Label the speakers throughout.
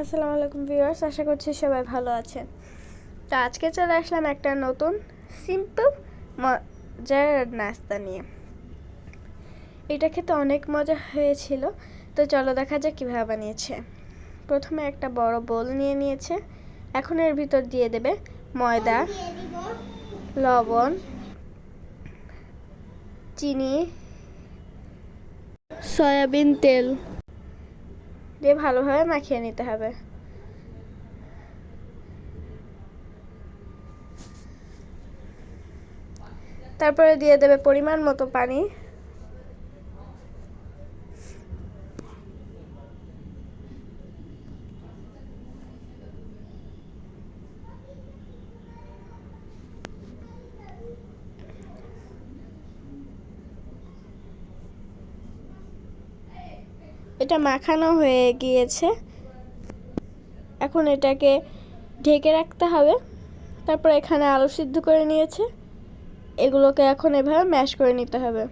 Speaker 1: আসসালামু আলাইকুম ভিউয়ার্স, আশা করছি সবাই ভালো আছেন। তো আজকে চলে আসলাম একটা নতুন সিম্পল মজার নাস্তা নিয়ে। এটা খেতে অনেক মজা হয়েছিল, তো চলো দেখা যাক কীভাবে বানিয়েছে। প্রথমে একটা বড় বোল নিয়ে নিয়েছে, এখন এর ভিতর দিয়ে দেবে ময়দা, লবণ, চিনি, সয়াবিন তেল। দিয়ে ভালোভাবে মাখিয়ে নিতে হবে। তারপরে দিয়ে দেবে পরিমাণ মতো পানি। এটা মাখানো হয়ে গিয়েছে। এখন এটাকে ঢেকে রাখতে হবে। তারপর এখানে আলু সিদ্ধ করে নিয়েছে। এগুলোকে এখন এভাবে ম্যাশ করে নিতে হবে।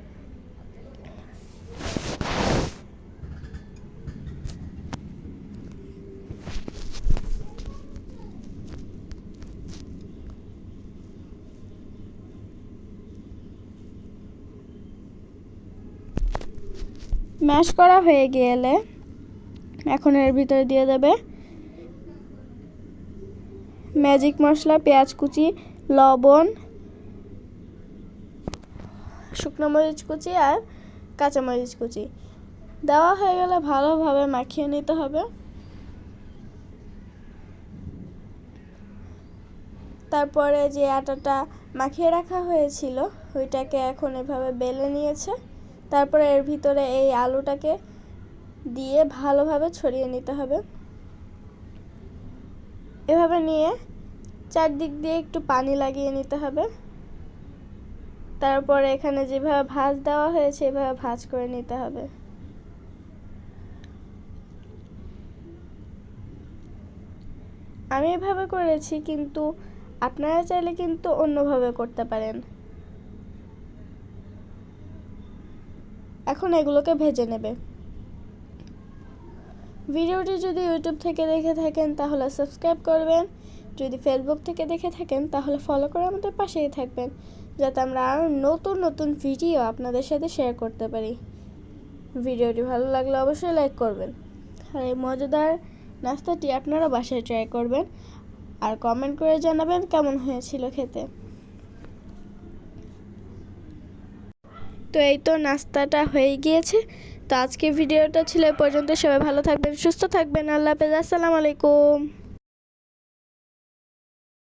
Speaker 1: ম্যাশ করা হয়ে গেলে এখন এর ভিতরে দিয়ে দেবে ম্যাজিক মশলা, পেঁয়াজ কুচি, লবণ, শুকনো মরিচ কুচি আর কাঁচা মরিচ কুচি। দেওয়া হয়ে গেলে ভালোভাবে মাখিয়ে নিতে হবে। তারপরে যে আটাটা মাখিয়ে রাখা হয়েছিল, ওইটাকে এখন এভাবে বেলে নিয়েছে। তারপরে এর ভিতরে এই আলুটাকে দিয়ে ভালোভাবে ছড়িয়ে নিতে হবে। এভাবে নিয়ে চারদিক দিয়ে একটু পানি লাগিয়ে নিতে হবে। তারপরে এখানে যেভাবে ভাঁজ দেওয়া হয়েছে, এভাবে ভাঁজ করে নিতে হবে। আমি এভাবে করেছি, কিন্তু আপনারা চাইলে কিন্তু অন্যভাবে করতে পারেন। এখন এগুলোকে ভেজে নেবে। ভিডিওটি যদি ইউটিউব থেকে দেখে থাকেন, তাহলে সাবস্ক্রাইব করবেন। যদি ফেসবুক থেকে দেখে থাকেন, তাহলে ফলো করে আমাদের পাশেই থাকবেন, যাতে আমরা আরও নতুন নতুন ভিডিও আপনাদের সাথে শেয়ার করতে পারি। ভিডিওটি ভালো লাগলে অবশ্যই লাইক করবেন। আর এই মজাদার নাস্তাটি আপনারা বাসায় ট্রাই করবেন। আর কমেন্ট করে জানাবেন কেমন হয়েছিল খেতে। তো এই তো নাস্তাটা হয়ে গিয়েছে। তো আজকে ভিডিওটা ছিল পর্যন্ত। সবাই ভালো থাকবেন, সুস্থ থাকবেন। আল্লাহ হাফেজ। আসসালামু আলাইকুম।